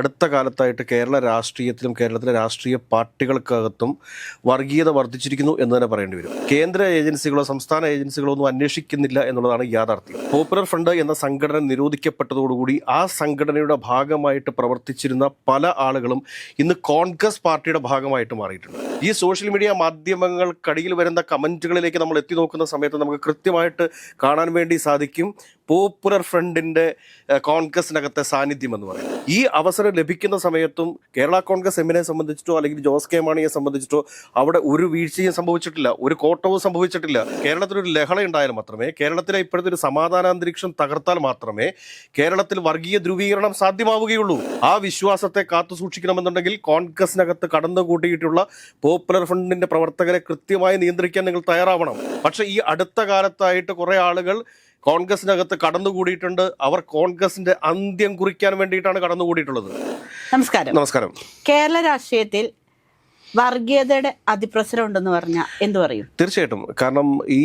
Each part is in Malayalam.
അടുത്ത കാലത്തായിട്ട് കേരള രാഷ്ട്രീയത്തിലും കേരളത്തിലെ രാഷ്ട്രീയ പാർട്ടികൾക്കകത്തും വർഗീയത വർദ്ധിച്ചിരിക്കുന്നു എന്ന് തന്നെ പറയേണ്ടി വരും. കേന്ദ്ര ഏജൻസികളോ സംസ്ഥാന ഏജൻസികളോ ഒന്നും അന്വേഷിക്കുന്നില്ല എന്നുള്ളതാണ് യാഥാർത്ഥ്യം. പോപ്പുലർ ഫ്രണ്ട് എന്ന സംഘടന നിരോധിക്കപ്പെട്ടതോടുകൂടി ആ സംഘടനയുടെ ഭാഗമായിട്ട് പ്രവർത്തിച്ചിരുന്ന പല ആളുകളും ഇന്ന് കോൺഗ്രസ് പാർട്ടിയുടെ ഭാഗമായിട്ട് മാറിയിട്ടുണ്ട്. ഈ സോഷ്യൽ മീഡിയ മാധ്യമങ്ങൾക്കടിയിൽ വരുന്ന കമന്റുകളിലേക്ക് നമ്മൾ എത്തി നോക്കുന്ന സമയത്ത് നമുക്ക് കൃത്യമായിട്ട് കാണാൻ വേണ്ടി സാധിക്കും. പോപ്പുലർ ഫ്രണ്ടിന്റെ കോൺഗ്രസിനകത്തെ സാന്നിധ്യം എന്ന് പറയുന്നത് ഈ അവസരം ലഭിക്കുന്ന സമയത്തും കേരള കോൺഗ്രസ് എമ്മിനെ സംബന്ധിച്ചിട്ടോ അല്ലെങ്കിൽ ജോസ് കെ മാണിയെ സംബന്ധിച്ചിട്ടോ അവിടെ ഒരു വീഴ്ചയും സംഭവിച്ചിട്ടില്ല ഒരു കോട്ടവും സംഭവിച്ചിട്ടില്ല. കേരളത്തിലൊരു ലഹള ഉണ്ടായാൽ മാത്രമേ കേരളത്തിലെ ഇപ്പോഴത്തെ ഒരു സമാധാനാന്തരീക്ഷം തകർത്താൽ മാത്രമേ കേരളത്തിൽ വർഗീയ ധ്രുവീകരണം സാധ്യമാവുകയുള്ളൂ. ആ വിശ്വാസത്തെ കാത്തു സൂക്ഷിക്കണമെന്നുണ്ടെങ്കിൽ കോൺഗ്രസിനകത്ത് കടന്നുകൂട്ടിയിട്ടുള്ള പോപ്പുലർ ഫ്രണ്ടിന്റെ പ്രവർത്തകരെ കൃത്യമായി നിയന്ത്രിക്കാൻ നിങ്ങൾ തയ്യാറാവണം. പക്ഷേ ഈ അടുത്ത കാലത്തായിട്ട് കുറെ ആളുകൾ കോൺഗ്രസിനകത്ത് കടന്നുകൂടിയിട്ടുണ്ട്. അവർ കോൺഗ്രസിന്റെ അന്ത്യം കുറിക്കാൻ വേണ്ടിയിട്ടാണ് കടന്നുകൂടിയിട്ടുള്ളത്. നമസ്കാരം. നമസ്കാരം. കേരള രാഷ്ട്രീയത്തിൽ വർഗീയതയുടെ അതിപ്രസരം ഉണ്ടെന്ന് പറഞ്ഞാൽ എന്തു പറയും? തീർച്ചയായിട്ടും. കാരണം ഈ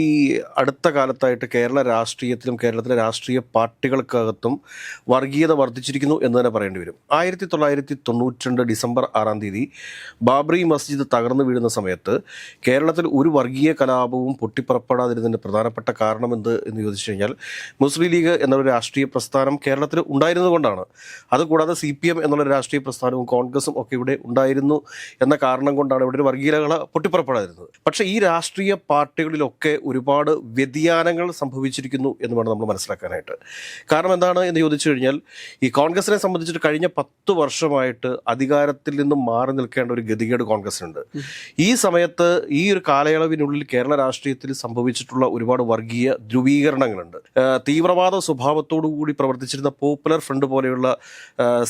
അടുത്ത കാലത്തായിട്ട് കേരള രാഷ്ട്രീയത്തിലും കേരളത്തിലെ രാഷ്ട്രീയ പാർട്ടികൾക്കകത്തും വർഗീയത വർദ്ധിച്ചിരിക്കുന്നു എന്ന് തന്നെ പറയേണ്ടി വരും. ആയിരത്തി തൊള്ളായിരത്തി തൊണ്ണൂറ്റിരണ്ട് ഡിസംബർ ആറാം തീയതി ബാബറി മസ്ജിദ് തകർന്നു വീഴുന്ന സമയത്ത് കേരളത്തിൽ ഒരു വർഗീയ കലാപവും പൊട്ടിപ്പുറപ്പെടാതിരുന്നതിന്റെ പ്രധാനപ്പെട്ട കാരണം എന്ത് എന്ന് ചോദിച്ചു കഴിഞ്ഞാൽ മുസ്ലിം ലീഗ് എന്നൊരു രാഷ്ട്രീയ പ്രസ്ഥാനം കേരളത്തിൽ ഉണ്ടായിരുന്നതുകൊണ്ടാണ് അതുകൂടാതെ സി പി എം എന്നുള്ള രാഷ്ട്രീയ പ്രസ്ഥാനവും കോൺഗ്രസും ഒക്കെ ഇവിടെ ഉണ്ടായിരുന്നു എന്ന കാരണം കൊണ്ടാണ് ഇവിടെ ഒരു വർഗീയകള പൊട്ടിപ്പുറപ്പെടാതിരുന്നത്. പക്ഷേ ഈ രാഷ്ട്രീയ പാർട്ടികളിലൊക്കെ ഒരുപാട് വ്യതിയാനങ്ങൾ സംഭവിച്ചിരിക്കുന്നു എന്ന് വേണം നമ്മൾ മനസ്സിലാക്കാനായിട്ട്. കാരണം എന്താണ് എന്ന് ചോദിച്ചു കഴിഞ്ഞാൽ ഈ കോൺഗ്രസിനെ സംബന്ധിച്ചിട്ട് കഴിഞ്ഞ പത്ത് വർഷമായിട്ട് അധികാരത്തിൽ നിന്നും മാറി നിൽക്കേണ്ട ഒരു ഗതികേട് കോൺഗ്രസിനുണ്ട്. ഈ സമയത്ത് ഈ ഒരു കാലയളവിനുള്ളിൽ കേരള രാഷ്ട്രീയത്തിൽ സംഭവിച്ചിട്ടുള്ള ഒരുപാട് വർഗീയ ധ്രുവീകരണങ്ങളുണ്ട്. തീവ്രവാദ സ്വഭാവത്തോടു കൂടി പ്രവർത്തിച്ചിരുന്ന പോപ്പുലർ ഫ്രണ്ട് പോലെയുള്ള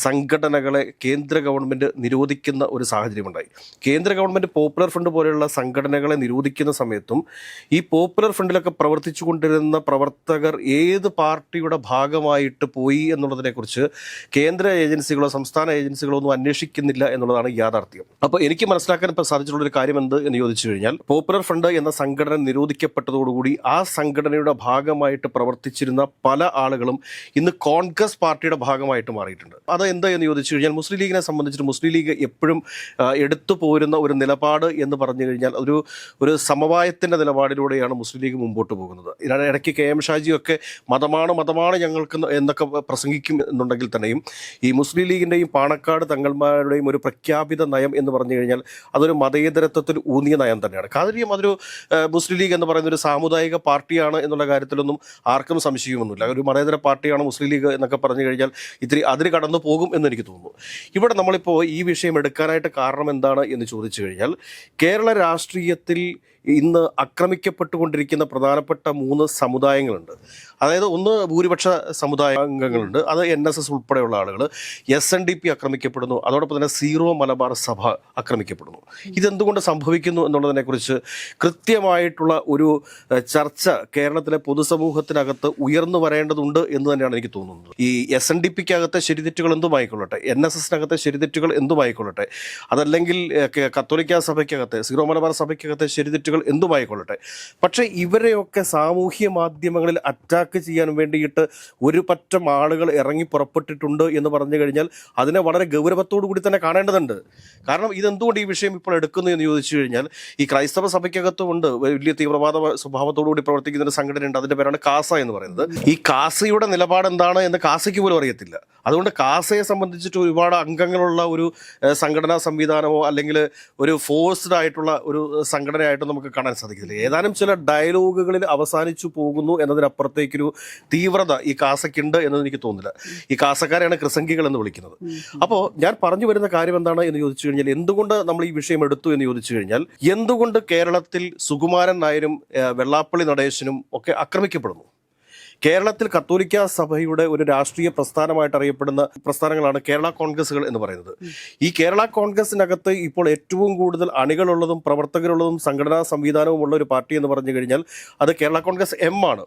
സംഘടനകളെ കേന്ദ്ര ഗവൺമെന്റ് നിരോധിക്കുന്ന ഒരു സാഹചര്യമുണ്ടായി. കേന്ദ്ര ഗവൺമെന്റ് പോപ്പുലർ ഫ്രണ്ട് പോലെയുള്ള സംഘടനകളെ നിരോധിക്കുന്ന സമയത്തും ഈ പോപ്പുലർ ഫ്രണ്ടിലൊക്കെ പ്രവർത്തിച്ചു കൊണ്ടിരുന്ന പ്രവർത്തകർ ഏത് പാർട്ടിയുടെ ഭാഗമായിട്ട് പോയി എന്നുള്ളതിനെക്കുറിച്ച് കേന്ദ്ര ഏജൻസികളോ സംസ്ഥാന ഏജൻസികളോ ഒന്നും അന്വേഷിക്കുന്നില്ല എന്നുള്ളതാണ് യാഥാർത്ഥ്യം. അപ്പോൾ എനിക്ക് മനസ്സിലാക്കാൻ ഇപ്പോൾ സാധിച്ചിട്ടുള്ള ഒരു കാര്യം എന്ത് എന്ന് ചോദിച്ചു കഴിഞ്ഞാൽ പോപ്പുലർ ഫ്രണ്ട് എന്ന സംഘടന നിരോധിക്കപ്പെട്ടതോടുകൂടി ആ സംഘടനയുടെ ഭാഗമായിട്ട് പ്രവർത്തിച്ചിരുന്ന പല ആളുകളും ഇന്ന് കോൺഗ്രസ് പാർട്ടിയുടെ ഭാഗമായിട്ട് മാറിയിട്ടുണ്ട്. അത് എന്താ എന്ന് ചോദിച്ചു കഴിഞ്ഞാൽ മുസ്ലിം ലീഗിനെ സംബന്ധിച്ചിട്ട് മുസ്ലിം ലീഗ് എപ്പോഴും എടുത്തു പോരുന്ന ഒരു നിലപാട് എന്ന് പറഞ്ഞു കഴിഞ്ഞാൽ ഒരു ഒരു സമവായത്തിന്റെ നിലപാടിലൂടെയാണ് മുസ്ലിം ലീഗ് മുമ്പോട്ട് പോകുന്നത്. ഇടയ്ക്ക് കെ എം ഷാജിയൊക്കെ മതമാണ് മതമാണ് ഞങ്ങൾക്ക് എന്ന് എന്നൊക്കെ പ്രസംഗിക്കും എന്നുണ്ടെങ്കിൽ തന്നെയും ഈ മുസ്ലിം ലീഗിന്റെയും പാണക്കാട് തങ്ങൾമാരുടെയും ഒരു പ്രഖ്യാപിത നയം എന്ന് പറഞ്ഞു കഴിഞ്ഞാൽ അതൊരു മതേതരത്വത്തിൽ ഊന്നിയ നയം തന്നെയാണ്. കാര്യം അതൊരു മുസ്ലിം ലീഗ് എന്ന് പറയുന്ന ഒരു സാമുദായിക പാർട്ടിയാണ് എന്നുള്ള കാര്യത്തിലൊന്നും ആർക്കും സംശയമൊന്നുമില്ല. ഒരു മതേതര പാർട്ടിയാണ് മുസ്ലിം ലീഗ് എന്നൊക്കെ പറഞ്ഞു കഴിഞ്ഞാൽ ഇത്തിരി അതിന് കടന്നു പോകും എന്ന് എനിക്ക് തോന്നുന്നു. ഇവിടെ നമ്മളിപ്പോൾ ഈ വിഷയം എടുക്കാനായിട്ട് കാരണം എന്താണ് എന്ന് ചോദിച്ചു കഴിഞ്ഞാൽ കേരള രാഷ്ട്രീയത്തിൽ ഇന്ന് ആക്രമിക്കപ്പെട്ടുകൊണ്ടിരിക്കുന്ന പ്രധാനപ്പെട്ട മൂന്ന് സമുദായങ്ങളുണ്ട്. അതായത് ഒന്ന് ഭൂരിപക്ഷ സമുദായ അംഗങ്ങളുണ്ട്. അത് എൻ എസ് എസ് ഉൾപ്പെടെയുള്ള ആളുകൾ. എസ് എൻ ഡി പി ആക്രമിക്കപ്പെടുന്നു. അതോടൊപ്പം തന്നെ സീറോ മലബാർ സഭ ആക്രമിക്കപ്പെടുന്നു. ഇതെന്തുകൊണ്ട് സംഭവിക്കുന്നു എന്നുള്ളതിനെക്കുറിച്ച് കൃത്യമായിട്ടുള്ള ഒരു ചർച്ച കേരളത്തിലെ പൊതുസമൂഹത്തിനകത്ത് ഉയർന്നു വരേണ്ടതുണ്ട് എന്ന് തന്നെയാണ് എനിക്ക് തോന്നുന്നത്. ഈ എസ് എൻ ഡി പിക്കകത്തെ ശരിതെറ്റുകൾ എന്തുമായിക്കൊള്ളട്ടെ? എൻ എസ് എസിനകത്തെ ശരിതെറ്റുകൾ എന്തുമായിക്കൊള്ളട്ടെ? അതല്ലെങ്കിൽ കത്തോലിക്ക സഭയ്ക്കകത്തെ സീറോ മലബാർ സഭയ്ക്കകത്തെ ശരിതെറ്റുകൾ എന്തുമായിക്കൊള്ളട്ടെ പക്ഷേ ഇവരെയൊക്കെ സാമൂഹ്യ മാധ്യമങ്ങളിൽ അറ്റാക്ക് ചെയ്യാൻ വേണ്ടിയിട്ട് ഒരു പറ്റം ആളുകൾ ഇറങ്ങി പുറപ്പെട്ടിട്ടുണ്ട് എന്ന് പറഞ്ഞു കഴിഞ്ഞാൽ അതിനെ വളരെ ഗൗരവത്തോടു കൂടി തന്നെ കാണേണ്ടതുണ്ട്. കാരണം ഇതെന്തുകൊണ്ട് ഈ വിഷയം ഇപ്പോൾ എടുക്കുന്നു എന്ന് ചോദിച്ചു കഴിഞ്ഞാൽ ഈ ക്രൈസ്തവ സഭയ്ക്കകത്തുമുണ്ട് വലിയ തീവ്രവാദ സ്വഭാവത്തോടു കൂടി പ്രവർത്തിക്കുന്ന ഒരു സംഘടന ഉണ്ട് അതിന്റെ പേരാണ് കാസ എന്ന് പറയുന്നത്. ഈ കാസയുടെ നിലപാട് എന്താണ് എന്ന് കാസയ്ക്ക് പോലും അറിയത്തില്ല. അതുകൊണ്ട് കാസയെ സംബന്ധിച്ചിട്ട് ഒരുപാട് അംഗങ്ങളുള്ള ഒരു സംഘടനാ സംവിധാനമോ അല്ലെങ്കിൽ ഒരു ഫോഴ്സ്ഡ് ആയിട്ടുള്ള ഒരു സംഘടനയായിട്ട് നമുക്ക് കാണാൻ സാധിക്കില്ല ഏതാനും ചില ഡയലോഗുകളിൽ അവസാനിച്ചു പോകുന്നു എന്നതിനപ്പുറത്തേക്കൊരു തീവ്രത ഈ കാസയ്ക്കുണ്ട് എന്ന് എനിക്ക് തോന്നുന്നില്ല. ഈ കാസക്കാരെയാണ് ക്രിസംഗികൾ എന്ന് വിളിക്കുന്നത്. അപ്പോൾ ഞാൻ പറഞ്ഞു വരുന്ന കാര്യം എന്താണ് എന്ന് ചോദിച്ചു കഴിഞ്ഞാൽ എന്തുകൊണ്ട് നമ്മൾ ഈ വിഷയം എടുത്തു എന്ന് ചോദിച്ചു കഴിഞ്ഞാൽ എന്തുകൊണ്ട് കേരളത്തിൽ സുകുമാരൻ നായരും വെള്ളാപ്പള്ളി നടേശനും ഒക്കെ ആക്രമിക്കപ്പെടുന്നു? കേരളത്തിൽ കത്തോലിക്ക സഭയുടെ ഒരു രാഷ്ട്രീയ പ്രസ്ഥാനമായിട്ട് അറിയപ്പെടുന്ന പ്രസ്ഥാനങ്ങളാണ് കേരള കോൺഗ്രസുകൾ എന്ന് പറയുന്നത്. ഈ കേരള കോൺഗ്രസിനകത്ത് ഇപ്പോൾ ഏറ്റവും കൂടുതൽ അണികളുള്ളതും പ്രവർത്തകരുള്ളതും സംഘടനാ സംവിധാനവും ഉള്ള ഒരു പാർട്ടി എന്ന് പറഞ്ഞു കഴിഞ്ഞാൽ അത് കേരള കോൺഗ്രസ് എം ആണ്.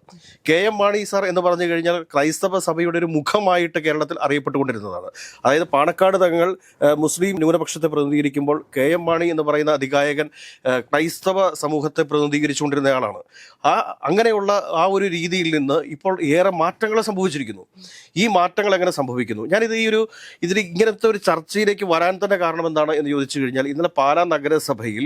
കെ എം മാണി സാർ എന്ന് പറഞ്ഞു കഴിഞ്ഞാൽ ക്രൈസ്തവ സഭയുടെ ഒരു മുഖമായിട്ട് കേരളത്തിൽ അറിയപ്പെട്ടുകൊണ്ടിരുന്നതാണ്. അതായത് പാണക്കാട് തങ്ങൾ മുസ്ലിം ന്യൂനപക്ഷത്തെ പ്രതിനിധീകരിക്കുമ്പോൾ കെ എം മാണി എന്ന് പറയുന്ന അധികായകൻ ക്രൈസ്തവ സമൂഹത്തെ പ്രതിനിധീകരിച്ചുകൊണ്ടിരുന്നയാളാണ് ആ അങ്ങനെയുള്ള ആ ഒരു രീതിയിൽ നിന്ന് ഇപ്പോൾ ഇപ്പോൾ ഏറെ മാറ്റങ്ങൾ സംഭവിച്ചിരിക്കുന്നു. ഈ മാറ്റങ്ങൾ എങ്ങനെ സംഭവിക്കുന്നു? ഞാനിത് ഈ ഒരു ഇതിൽ ഇങ്ങനത്തെ ഒരു ചർച്ചയിലേക്ക് വരാൻ തന്നെ കാരണം എന്താണ് എന്ന് ചോദിച്ചു കഴിഞ്ഞാൽ ഇന്നലെ പാലാ നഗരസഭയിൽ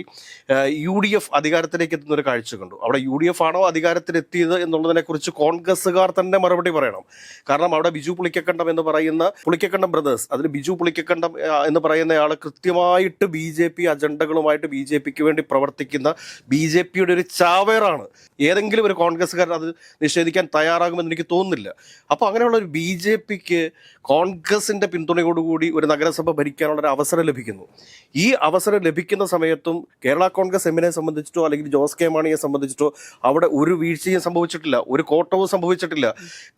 യു ഡി എഫ് അധികാരത്തിലേക്ക് എത്തുന്ന ഒരു കാഴ്ച കണ്ടു. അവിടെ യു ഡി എഫ് ആണോ അധികാരത്തിലെത്തിയത് എന്നുള്ളതിനെക്കുറിച്ച് കോൺഗ്രസ്സുകാർ തന്നെ മറുപടി പറയണം. കാരണം അവിടെ ബിജു പുളിക്കക്കണ്ടം എന്ന് പറയുന്ന പുളിക്കക്കണ്ടം ബ്രദേഴ്സ് അതിൽ ബിജു പുളിക്കക്കണ്ടം എന്ന് പറയുന്നയാൾ കൃത്യമായിട്ട് ബി ജെ പി അജണ്ടകളുമായിട്ട് ബി ജെ പിക്ക് വേണ്ടി പ്രവർത്തിക്കുന്ന ബി ജെ പിയുടെ ഒരു ചാവേറാണ്. ഏതെങ്കിലും ഒരു കോൺഗ്രസ്സുകാരൻ അത് നിഷേധിക്കാൻ തയ്യാറാകുമെന്ന് എനിക്ക് തോന്നുന്നില്ല. അപ്പോൾ അങ്ങനെയുള്ള ഒരു ബി ജെ പിക്ക് കോൺഗ്രസിന്റെ പിന്തുണയോടുകൂടി ഒരു നഗരസഭ ഭരിക്കാനുള്ള ഒരു അവസരം ലഭിക്കുന്നു. ഈ അവസരം ലഭിക്കുന്ന സമയത്തും കേരള കോൺഗ്രസ് എമ്മിനെ സംബന്ധിച്ചിട്ടോ അല്ലെങ്കിൽ ജോസ് കെ മാണിയെ സംബന്ധിച്ചിട്ടോ അവിടെ ഒരു വീഴ്ചയും സംഭവിച്ചിട്ടില്ല ഒരു കോട്ടവും സംഭവിച്ചിട്ടില്ല.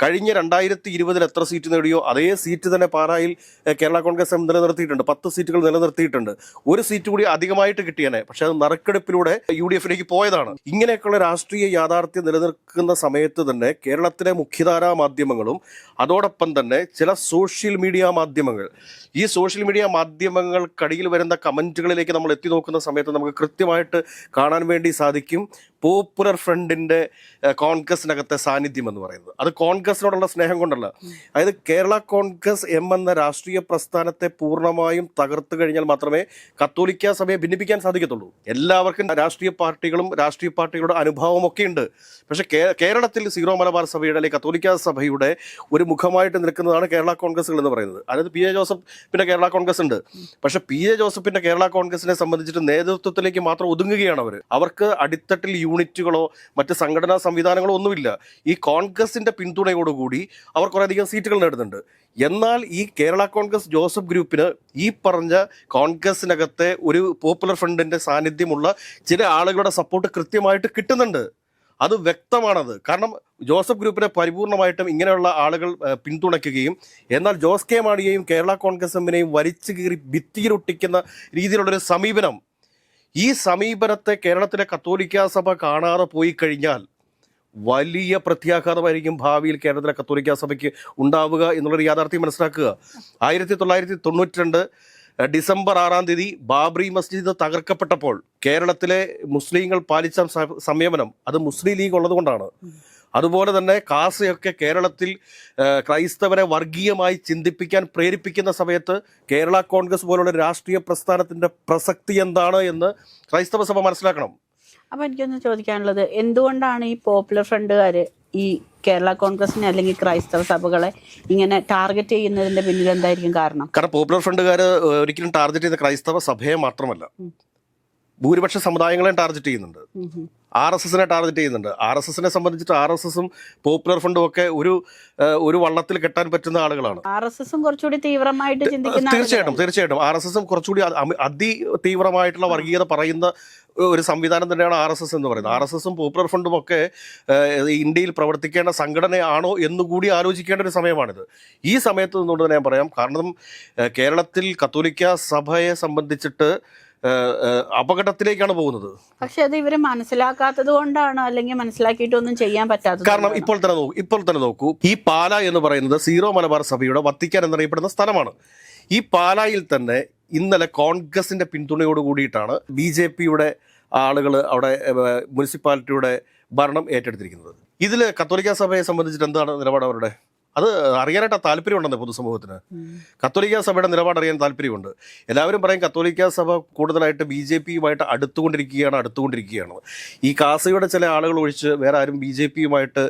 കഴിഞ്ഞ രണ്ടായിരത്തി ഇരുപതിൽ എത്ര സീറ്റ് നേടിയോ അതേ സീറ്റ് തന്നെ പാറായിൽ കേരള കോൺഗ്രസ് എം നിലനിർത്തിയിട്ടുണ്ട്. പത്ത് സീറ്റുകൾ നിലനിർത്തിയിട്ടുണ്ട്. ഒരു സീറ്റ് കൂടി അധികമായിട്ട് കിട്ടിയേനെ. പക്ഷേ അത് നറുക്കെടുപ്പിലൂടെ യു ഡി എഫിലേക്ക് പോയതാണ്. ഇങ്ങനെയൊക്കെയുള്ള രാഷ്ട്രീയ യാഥാർത്ഥ്യം നിലനിൽക്കുന്ന സമയത്ത് തന്നെ കേരളത്തിലെ മുഖ്യധാരാ മാധ്യമങ്ങളും അതോടൊപ്പം തന്നെ ചില സോഷ്യൽ മീഡിയ മാധ്യമങ്ങൾ. ഈ സോഷ്യൽ മീഡിയ മാധ്യമങ്ങൾക്കടിയിൽ വരുന്ന കമന്റുകളിലേക്ക് നമ്മൾ എത്തി നോക്കുന്ന സമയത്ത് നമുക്ക് കൃത്യമായിട്ട് കാണാൻ വേണ്ടി സാധിക്കും. പോപ്പുലർ ഫ്രണ്ടിന്റെ കോൺഗ്രസിനകത്തെ സാന്നിധ്യം എന്ന് പറയുന്നത്. അത് കോൺഗ്രസിനോടുള്ള സ്നേഹം കൊണ്ടല്ല. അതായത് കേരള കോൺഗ്രസ് എം എന്ന രാഷ്ട്രീയ പ്രസ്ഥാനത്തെ പൂർണമായും തകർത്തു കഴിഞ്ഞാൽ മാത്രമേ കത്തോലിക്ക സഭയെ ഭിന്നിപ്പിക്കാൻ സാധിക്കത്തുള്ളൂ. എല്ലാവർക്കും രാഷ്ട്രീയ പാർട്ടികളും രാഷ്ട്രീയ പാർട്ടികളുടെ അനുഭവം ഒക്കെ ഉണ്ട്. പക്ഷേ കേരളത്തിൽ സീറോ മലബാർ സഭയുടെ അല്ലെങ്കിൽ കത്തോലിക്ക സഭയുടെ ഒരു മുഖമായിട്ട് നിൽക്കുന്നതാണ് കേരള കോൺഗ്രസുകൾ എന്ന് പറയുന്നത്. അതായത് പി. എ. ജോസഫ് പിന്നെ കേരള കോൺഗ്രസ് ഉണ്ട്. പക്ഷെ പി. എ. ജോസഫിന്റെ കേരള കോൺഗ്രസിനെ സംബന്ധിച്ചിട്ട് നേതൃത്വത്തിലേക്ക് മാത്രം ഒതുങ്ങുകയാണ് അവർ അവർക്ക് അടിത്തട്ടിൽ യൂണിറ്റുകളോ മറ്റ് സംഘടനാ സംവിധാനങ്ങളോ ഒന്നുമില്ല. ഈ കോൺഗ്രസിന്റെ പിന്തുണയോടുകൂടി അവർ കുറേയധികം സീറ്റുകൾ നേടുന്നുണ്ട്. എന്നാൽ ഈ കേരള കോൺഗ്രസ് ജോസഫ് ഗ്രൂപ്പിന് ഈ പറഞ്ഞ കോൺഗ്രസിനകത്തെ ഒരു പോപ്പുലർ ഫ്രണ്ടിന്റെ സാന്നിധ്യമുള്ള ചില ആളുകളുടെ സപ്പോർട്ട് കൃത്യമായിട്ട് കിട്ടുന്നുണ്ട്. അത് വ്യക്തമാണത്. കാരണം ജോസഫ് ഗ്രൂപ്പിനെ പരിപൂർണമായിട്ടും ഇങ്ങനെയുള്ള ആളുകൾ പിന്തുണയ്ക്കുകയും എന്നാൽ ജോസ് കെ മാണിയെയും കേരള കോൺഗ്രസ് എമ്മിനെയും വലിച്ചു കീറി ഭിത്തിയിലൊട്ടിക്കുന്ന രീതിയിലുള്ളൊരു സമീപനം ഈ സമീപനത്തെ കേരളത്തിലെ കത്തോലിക്ക സഭ കാണാതെ പോയി കഴിഞ്ഞാൽ വലിയ പ്രത്യാഘാതമായിരിക്കും ഭാവിയിൽ കേരളത്തിലെ കത്തോലിക്ക സഭയ്ക്ക് ഉണ്ടാവുക എന്നുള്ളൊരു യാഥാർത്ഥ്യം മനസ്സിലാക്കുക. ആയിരത്തി തൊള്ളായിരത്തി തൊണ്ണൂറ്റി രണ്ട് ഡിസംബർ ആറാം തീയതി ബാബറി മസ്ജിദ് തകർക്കപ്പെട്ടപ്പോൾ കേരളത്തിലെ മുസ്ലിങ്ങൾ പാലിച്ച സംയമനം അത് മുസ്ലിം ലീഗ് ഉള്ളതുകൊണ്ടാണ്. അതുപോലെ തന്നെ കാസയൊക്കെ കേരളത്തിൽ ക്രൈസ്തവരെ വർഗീയമായി ചിന്തിപ്പിക്കാൻ പ്രേരിപ്പിക്കുന്ന സമയത്ത് കേരള കോൺഗ്രസ് പോലുള്ള രാഷ്ട്രീയ പ്രസ്ഥാനത്തിന്റെ പ്രസക്തി എന്താണ് എന്ന് ക്രൈസ്തവ സഭ മനസ്സിലാക്കണം. അപ്പോൾ എനിക്കൊന്ന് ചോദിക്കാനുള്ളത് എന്തുകൊണ്ടാണ് ഈ പോപ്പുലർ ഫ്രണ്ടുകാർ ഈ കേരള കോൺഗ്രസിനെ അല്ലെങ്കിൽ ക്രൈസ്തവ സഭകളെ ഇങ്ങനെ ടാർഗറ്റ് ചെയ്യുന്നതിന്റെ പിന്നിൽ എന്തായിരിക്കും കാരണം? കാരണം പോപ്പുലർ ഫ്രണ്ടുകാർ ഒരിക്കലും ടാർഗറ്റ് ചെയ്യുന്ന ക്രൈസ്തവ സഭയെ മാത്രമല്ല. ഭൂരിപക്ഷ സമുദായങ്ങളെയും ടാർഗറ്റ് ചെയ്യുന്നുണ്ട്. ആർ എസ് എസിനെ ടാർഗറ്റ് ചെയ്യുന്നുണ്ട്. ആർ എസ് എസിനെ സംബന്ധിച്ചിട്ട് ആർ എസ് എസും പോപ്പുലർ ഫണ്ടും ഒക്കെ ഒരു ഒരു വള്ളത്തിൽ കെട്ടാൻ പറ്റുന്ന ആളുകളാണ്. ആർ എസ് എസും കുറച്ചുകൂടി തീവ്രമായിട്ട് ചിന്തിക്കുന്ന തീർച്ചയായിട്ടും തീർച്ചയായിട്ടും. ആർ എസ് എസും കുറച്ചുകൂടി അതി തീവ്രമായിട്ടുള്ള വർഗീയത പറയുന്ന ഒരു സംവിധാനം തന്നെയാണ് ആർ എസ് എസ് എന്ന് പറയുന്നത്. ആർ എസ് എസും പോപ്പുലർ ഫണ്ടും ഒക്കെ ഇന്ത്യയിൽ പ്രവർത്തിക്കേണ്ട സംഘടനയാണോ എന്നുകൂടി ആലോചിക്കേണ്ട ഒരു സമയമാണിത്. ഈ സമയത്ത് നിന്നുകൊണ്ട് തന്നെ ഞാൻ പറയാം കാരണം കേരളത്തിൽ കത്തോലിക്ക സഭയെ സംബന്ധിച്ചിട്ട് അപകടത്തിലേക്കാണ് പോകുന്നത്. പക്ഷെ അത് ഇവരെ മനസ്സിലാക്കാത്തത് കൊണ്ടാണോ അല്ലെങ്കിൽ മനസ്സിലാക്കിയിട്ടൊന്നും ചെയ്യാൻ പറ്റാത്തത് കാരണം ഇപ്പോൾ തന്നെ നോക്കൂ ഇപ്പോൾ തന്നെ നോക്കൂ ഈ പാല എന്ന് പറയുന്നത് സീറോ മലബാർ സഭയുടെ വത്തിക്കാൻ എന്നറിയപ്പെടുന്ന സ്ഥലമാണ്. ഈ പാലായിൽ തന്നെ ഇന്നലെ കോൺഗ്രസിന്റെ പിന്തുണയോട് കൂടിയിട്ടാണ് ബി ജെ പിയുടെ ആളുകൾ അവിടെ മുനിസിപ്പാലിറ്റിയുടെ ഭരണം ഏറ്റെടുത്തിരിക്കുന്നത്. ഇതിൽ കത്തോലിക്ക സഭയെ സംബന്ധിച്ചിട്ട് എന്താണ് നിലപാട് അവരുടെ? അത് അറിയാനായിട്ട് താല്പര്യമുണ്ടെന്ന് പൊതുസമൂഹത്തിന്. കത്തോലിക്ക സഭയുടെ നിലപാട് അറിയാൻ താല്പര്യമുണ്ട്. എല്ലാവരും പറയും കത്തോലിക്ക സഭ കൂടുതലായിട്ട് ബി ജെ പിയുമായിട്ട് അടുത്തുകൊണ്ടിരിക്കുകയാണ് അടുത്തുകൊണ്ടിരിക്കുകയാണ്. ഈ കാസയുടെ ചില ആളുകൾ ഒഴിച്ച് വേറെ ആരും ബി ജെ പിയുമായിട്ട്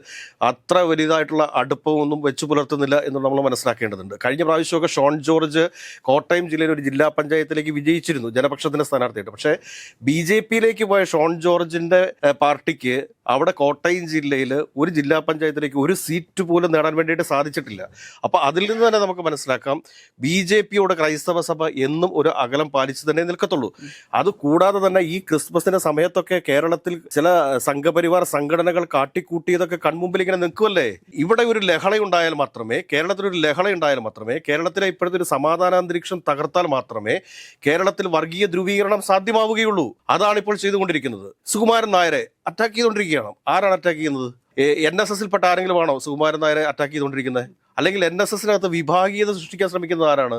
അത്ര വലുതായിട്ടുള്ള അടുപ്പമൊന്നും വെച്ചു പുലർത്തുന്നില്ല എന്ന് നമ്മൾ മനസ്സിലാക്കേണ്ടതുണ്ട്. കഴിഞ്ഞ പ്രാവശ്യമൊക്കെ ഷോൺ ജോർജ് കോട്ടയം ജില്ലയിലെ ഒരു ജില്ലാ പഞ്ചായത്തിലേക്ക് വിജയിച്ചിരുന്നു ജനപക്ഷത്തിന്റെ സ്ഥാനാർത്ഥിയായിട്ട്. പക്ഷേ ബി ജെ പിയിലേക്ക് പോയ ഷോൺ ജോർജിന്റെ പാർട്ടിക്ക് അവിടെ കോട്ടയം ജില്ലയിൽ ഒരു ജില്ലാ പഞ്ചായത്തിലേക്ക് ഒരു സീറ്റ് പോലും നേടാൻ വേണ്ടിയിട്ട് സാധിച്ചിട്ടില്ല. അപ്പൊ അതിൽ നിന്ന് തന്നെ നമുക്ക് മനസ്സിലാക്കാം ബി ജെ പിയോട് ക്രൈസ്തവ സഭ എന്നും ഒരു അകലം പാലിച്ചു തന്നെ നിൽക്കത്തുള്ളൂ. അത് കൂടാതെ തന്നെ ഈ ക്രിസ്മസിന്റെ സമയത്തൊക്കെ കേരളത്തിൽ ചില സംഘപരിവാർ സംഘടനകൾ കാട്ടിക്കൂട്ടിയതൊക്കെ കൺമുമ്പിൽ ഇങ്ങനെ നിൽക്കുമല്ലേ ഇവിടെ ഒരു ലഹള ഉണ്ടായാൽ മാത്രമേ കേരളത്തിൽ ഒരു ലഹള ഉണ്ടായാൽ മാത്രമേ കേരളത്തിലെ ഇപ്പോഴത്തെ ഒരു സമാധാന അന്തരീക്ഷം തകർത്താൽ മാത്രമേ കേരളത്തിൽ വർഗീയ ധ്രുവീകരണം സാധ്യമാവുകയുള്ളൂ. അതാണ് ഇപ്പോൾ ചെയ്തുകൊണ്ടിരിക്കുന്നത്. സുകുമാരൻ നായരെ അറ്റാക്ക് ചെയ്തുകൊണ്ടിരിക്കുകയാണ്. ആരാണ് അറ്റാക്ക് ചെയ്യുന്നത്? എൻ എസ് എസിൽപ്പെട്ട ആരെങ്കിലും ആണോ സുകുമാരൻ നായരെ അറ്റാക്ക് ചെയ്തുകൊണ്ടിരിക്കുന്നത്? അല്ലെങ്കിൽ എൻ എസ് എസിനകത്ത് വിഭാഗീയത സൃഷ്ടിക്കാൻ ശ്രമിക്കുന്നത് ആരാണ്?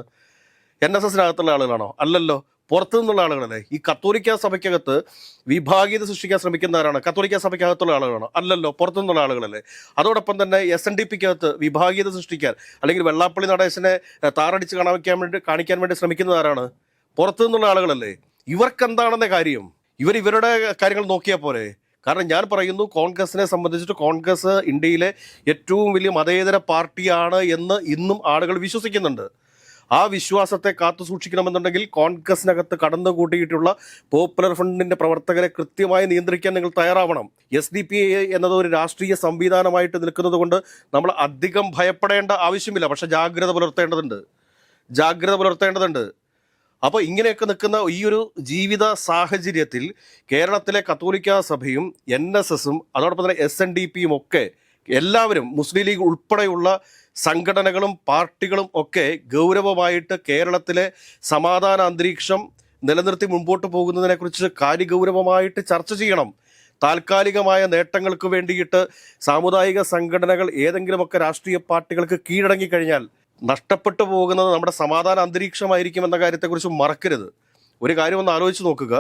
എൻ എസ് എസിനകത്തുള്ള ആളുകളാണോ? അല്ലല്ലോ പുറത്തു നിന്നുള്ള ആളുകളല്ലേ? ഈ കത്തോലിക്ക സഭയ്ക്കകത്ത് വിഭാഗീയത സൃഷ്ടിക്കാൻ ശ്രമിക്കുന്നവരാണ് കത്തോലിക്ക സഭയ്ക്കകത്തുള്ള ആളുകളാണ്? അല്ലല്ലോ പുറത്തു നിന്നുള്ള ആളുകളല്ലേ? അതോടൊപ്പം തന്നെ എസ് എൻ ഡി പിക്കകത്ത് വിഭാഗീയത സൃഷ്ടിക്കാൻ അല്ലെങ്കിൽ വെള്ളാപ്പള്ളി നടേശനെ താറടിച്ച് കാണിക്കാൻ വേണ്ടി കാണിക്കാൻ വേണ്ടി ശ്രമിക്കുന്നതാരാണ് പുറത്തു നിന്നുള്ള ആളുകളല്ലേ? ഇവർക്കെന്താണെന്ന കാര്യം? ഇവർ ഇവരുടെ കാര്യങ്ങൾ നോക്കിയാൽ പോരെ? കാരണം ഞാൻ പറയുന്നു കോൺഗ്രസിനെ സംബന്ധിച്ചിട്ട് കോൺഗ്രസ് ഇന്ത്യയിലെ ഏറ്റവും വലിയ മതേതര പാർട്ടിയാണ് എന്ന് ഇന്നും ആളുകൾ വിശ്വസിക്കുന്നുണ്ട്. ആ വിശ്വാസത്തെ കാത്തു സൂക്ഷിക്കണമെന്നുണ്ടെങ്കിൽ കോൺഗ്രസിനകത്ത് കടന്നു കൂട്ടിയിട്ടുള്ള പോപ്പുലർ ഫ്രണ്ടിന്റെ പ്രവർത്തകരെ കൃത്യമായി നിയന്ത്രിക്കാൻ നിങ്ങൾ തയ്യാറാവണം. എസ് ഡി പി എന്നത് ഒരു രാഷ്ട്രീയ സംവിധാനമായിട്ട് നിൽക്കുന്നത് കൊണ്ട് നമ്മൾ അധികം ഭയപ്പെടേണ്ട ആവശ്യമില്ല. പക്ഷെ ജാഗ്രത പുലർത്തേണ്ടതുണ്ട്. ജാഗ്രത പുലർത്തേണ്ടതുണ്ട്. അപ്പോൾ ഇങ്ങനെയൊക്കെ നിൽക്കുന്ന ഈ ഒരു ജീവിത സാഹചര്യത്തിൽ കേരളത്തിലെ കത്തോലിക്ക സഭയും എൻ എസ് എസും അതോടൊപ്പം തന്നെ എസ് എൻ ഡി പിയും ഒക്കെ എല്ലാവരും മുസ്ലിം ലീഗ് ഉൾപ്പെടെയുള്ള സംഘടനകളും പാർട്ടികളും ഒക്കെ ഗൗരവമായിട്ട് കേരളത്തിലെ സമാധാന അന്തരീക്ഷം നിലനിർത്തി മുമ്പോട്ട് പോകുന്നതിനെക്കുറിച്ച് കാര്യഗൗരവമായിട്ട് ചർച്ച ചെയ്യണം. താൽക്കാലികമായ നേട്ടങ്ങൾക്ക് വേണ്ടിയിട്ട് സാമുദായിക സംഘടനകൾ ഏതെങ്കിലുമൊക്കെ രാഷ്ട്രീയ പാർട്ടികൾക്ക് കീഴടങ്ങി കഴിഞ്ഞാൽ നഷ്ടപ്പെട്ടു പോകുന്നത് നമ്മുടെ സമാധാന അന്തരീക്ഷമായിരിക്കും എന്ന കാര്യത്തെക്കുറിച്ച് മറക്കരുത്. ഒരു കാര്യം ഒന്ന് ആലോചിച്ച് നോക്കുക.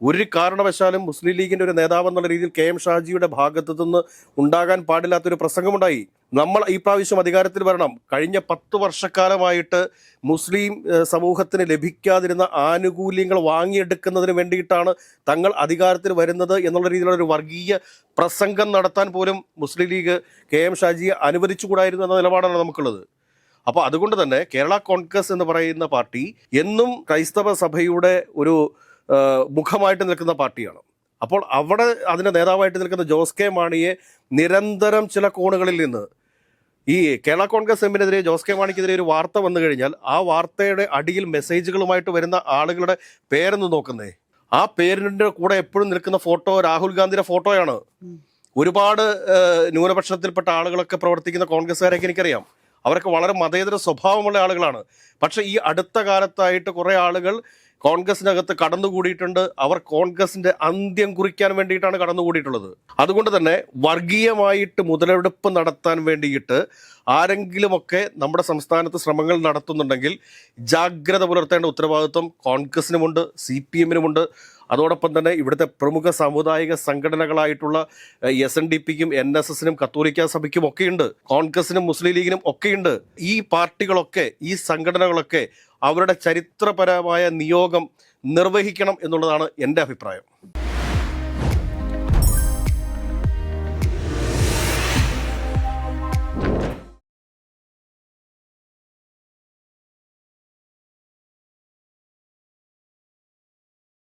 ഒരു കാരണവശാലും മുസ്ലിം ലീഗിന്റെ ഒരു നേതാവ് എന്നുള്ള രീതിയിൽ കെ എം ഷാജിയുടെ ഭാഗത്തു നിന്ന് ഉണ്ടാകാൻ പാടില്ലാത്തൊരു പ്രസംഗമുണ്ടായി. നമ്മൾ ഈ പ്രാവശ്യം അധികാരത്തിൽ വരണം. കഴിഞ്ഞ പത്ത് വർഷക്കാലമായിട്ട് മുസ്ലിം സമൂഹത്തിന് ലഭിക്കാതിരുന്ന ആനുകൂല്യങ്ങൾ വാങ്ങിയെടുക്കുന്നതിന് വേണ്ടിയിട്ടാണ് തങ്ങൾ അധികാരത്തിൽ വരുന്നത് എന്നുള്ള രീതിയിലുള്ള ഒരു വർഗീയ പ്രസംഗം നടത്താൻ പോലും മുസ്ലിം ലീഗ് കെ എം ഷാജിയെ അനുവദിച്ചുകൂടായിരുന്നു എന്ന നിലപാടാണ് നമുക്കുള്ളത്. അപ്പോൾ അതുകൊണ്ട് തന്നെ കേരള കോൺഗ്രസ് എന്ന് പറയുന്ന പാർട്ടി എന്നും ക്രൈസ്തവ സഭയുടെ ഒരു മുഖമായിട്ട് നിൽക്കുന്ന പാർട്ടിയാണ്. അപ്പോൾ അവിടെ അതിന്റെ നേതാവായിട്ട് നിൽക്കുന്ന ജോസ് കെ മാണിയെ നിരന്തരം ചില കോണുകളിൽ നിന്ന് ഈ കേരള കോൺഗ്രസ് എമ്മിനെതിരെ ജോസ് കെ മാണിക്കെതിരെ ഒരു വാർത്ത വന്നു കഴിഞ്ഞാൽ ആ വാർത്തയുടെ അടിയിൽ മെസ്സേജുകളുമായിട്ട് വരുന്ന ആളുകളുടെ പേരൊന്ന് നോക്കുന്നേ. ആ പേരിന്റെ കൂടെ എപ്പോഴും നിൽക്കുന്ന ഫോട്ടോ രാഹുൽ ഗാന്ധിയുടെ ഫോട്ടോയാണ്. ഒരുപാട് ന്യൂനപക്ഷത്തിൽപ്പെട്ട ആളുകളൊക്കെ പ്രവർത്തിക്കുന്ന കോൺഗ്രസ്സുകാരെയൊക്കെ എനിക്കറിയാം. അവരൊക്കെ വളരെ മതേതര സ്വഭാവമുള്ള ആളുകളാണ്. പക്ഷേ ഈ അടുത്ത കാലത്തായിട്ട് കുറേ ആളുകൾ കോൺഗ്രസിനകത്ത് കടന്നുകൂടിയിട്ടുണ്ട്. അവർ കോൺഗ്രസിന്റെ അന്ത്യം കുറിക്കാൻ വേണ്ടിയിട്ടാണ് കടന്നുകൂടിയിട്ടുള്ളത്. അതുകൊണ്ട് തന്നെ വർഗീയമായിട്ട് മുതലെടുപ്പ് നടത്താൻ വേണ്ടിയിട്ട് ആരെങ്കിലുമൊക്കെ നമ്മുടെ സംസ്ഥാനത്ത് ശ്രമങ്ങൾ നടത്തുന്നുണ്ടെങ്കിൽ ജാഗ്രത പുലർത്തേണ്ട ഉത്തരവാദിത്വം കോൺഗ്രസിനുമുണ്ട് സി പി എമ്മിനുമുണ്ട്. അതോടൊപ്പം തന്നെ ഇവിടുത്തെ പ്രമുഖ സാമുദായിക സംഘടനകളായിട്ടുള്ള എസ് എൻ ഡി പിക്കും എൻ എസ് എസിനും കത്തോലിക്ക സഭയ്ക്കും ഒക്കെയുണ്ട്. കോൺഗ്രസിനും മുസ്ലിം ലീഗിനും ഒക്കെയുണ്ട്. ഈ പാർട്ടികളൊക്കെ ഈ സംഘടനകളൊക്കെ അവരുടെ ചരിത്രപരമായ നിയോഗം നിർവഹിക്കണം എന്നുള്ളതാണ് എന്റെ അഭിപ്രായം.